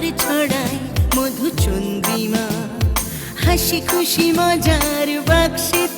আবার ছড়ায় মধু চন্দ্রিমা হাসি খুশি মজার বাক্সেতে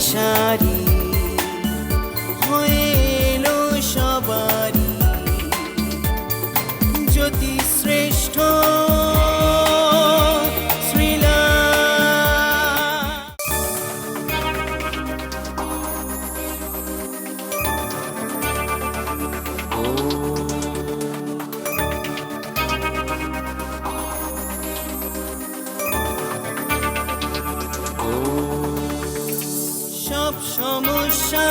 সৌভাগ্যের সমস্যা।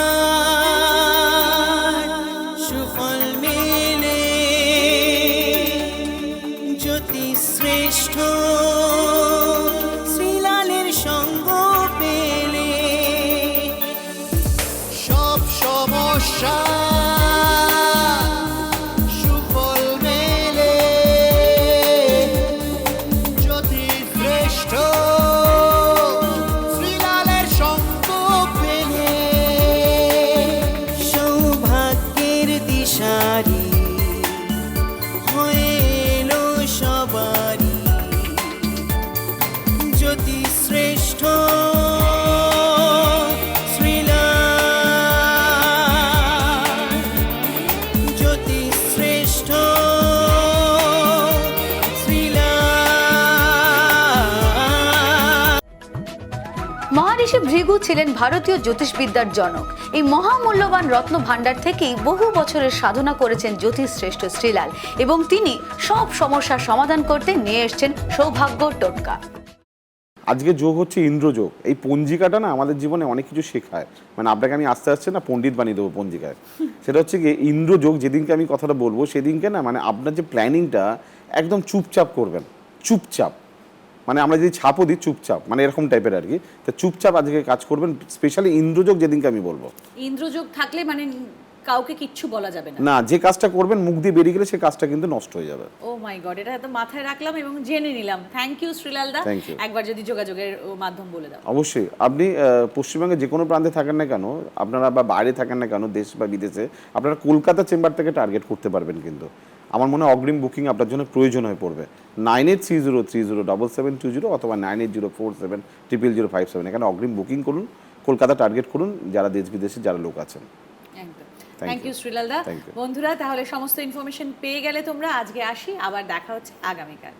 মহারিষি ভৃগু ছিলেন ভারতীয় জ্যোতিষবিদ্যার জনক। এই মহামূল্যবান রত্ন ভাণ্ডার থেকেই বহু বছরের সাধনা করেছেন জ্যোতিষশ্রেষ্ঠ শ্রীলাল এবং তিনি সব সমস্যার সমাধান করতে নিয়ে এসেছেন সৌভাগ্য টোটকা। আজকে যোগ হচ্ছে ইন্দ্রযোগ এই পঞ্জিকাটা না আমাদের জীবনে অনেক কিছু শেখায়। মানে আপনাকে আমি আস্তে আস্তে না পণ্ডিত বানিয়ে দেবো পঞ্জিকায়। সেটা হচ্ছে কি ইন্দ্রযোগ যেদিনকে আমি কথাটা বলব, সেদিনকে না মানে আপনার যে প্ল্যানিংটা একদম চুপচাপ করবেন। চুপচাপ। মানে আমরা যদি ছাপও দিই চুপচাপ মানে এরকম টাইপের আর কি। তা চুপচাপ আজকে কাজ করবেন স্পেশালি ইন্দ্রযোগ যেদিনকে আমি বলব। ইন্দ্রযোগ থাকলে মানে কাউকে কিচ্ছু বলা যাবে না। না যে কাজটা করবেন মুখ দিয়ে বেরিয়ে গেলে সেই কাজটা কিন্তু নষ্ট হয়ে যাবে। ও মাই গড এটা এত মাথায় রাখলাম এবং জেনে নিলাম। থ্যাংক ইউ শ্রীলাল দা একবার যদি যোগাযোগের মাধ্যম বলে দাও। অবশ্যই। আপনি পশ্চিমবঙ্গে যে কোনো প্রান্তে থাকেন না কেন আপনারা বা বাইরে থাকেন না কেন দেশ বা বিদেশে আপনারা কলকাতা চেম্বার থেকে টার্গেট করতে পারবেন কিন্তু। আমার মনে হয় অগ্রিম বুকিং আপনার জন্য প্রয়োজন হয়ে পড়বে। Nine eight three zero three zero double seven two zero অথবা nine eight zero four seven triple zero five seven. এখানে অগ্রিম বুকিং করুন কলকাতা টার্গেট করুন যারা দেশ বিদেশে যারা লোক আছেন। থ্যাংক ইউ শ্রীলালদা। বন্ধুরা তাহলে সমস্ত ইনফরমেশন পেয়ে গেলে তোমরা আজকে আসি আবার দেখা হচ্ছে আগামীকাল।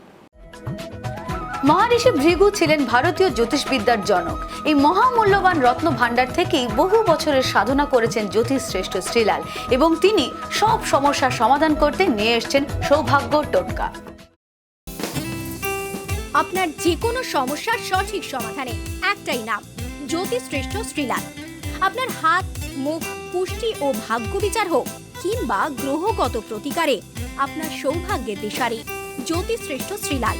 মহারিষি ভৃগু ছিলেন ভারতীয় জ্যোতিষবিদ্যার জনক। এই মহামূল্যবান রত্ন ভাণ্ডার থেকেই বহু বছরের সাধনা করেছেন জ্যোতিষশ্রেষ্ঠ শ্রীলাল এবং তিনি সব সমস্যার সমাধান করতে নিয়ে এসেছেন সৌভাগ্য টোটকা। আপনার যে কোনো সমস্যার সঠিক সমাধানে একটাই নাম জ্যোতিশ্রেষ্ঠ শ্রীলাল। আপনার হাত, মুখ, পুষ্টি ও ভাগ্য বিচার হোক কিংবা গ্রহগত প্রতিকারে আপনার সৌভাগ্যের দিশারি জ্যোতিশ্রেষ্ঠ Shrilal.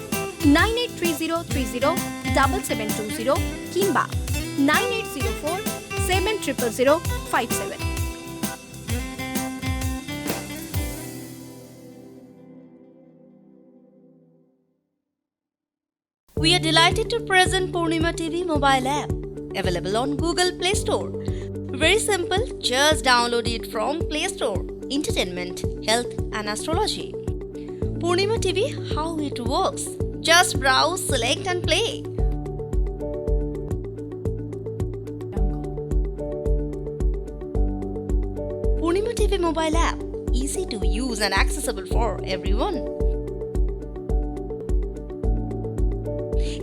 Nine eight three zero three zero double seven two zero কিংবা nine eight zero four seven triple zero five seven We are delighted to present Purnima TV mobile app, available on Google Play Store. Very simple, just download it from Play Store. Entertainment, health, and astrology. Purnima TV, how it works? Just browse, select, and play. Purnima TV mobile app, easy to use and accessible for everyone.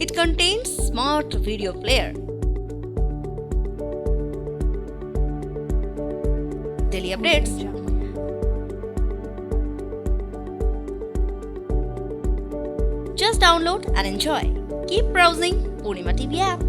It contains smart video player. Daily updates. Download and enjoy. Keep browsing Purnima TV app.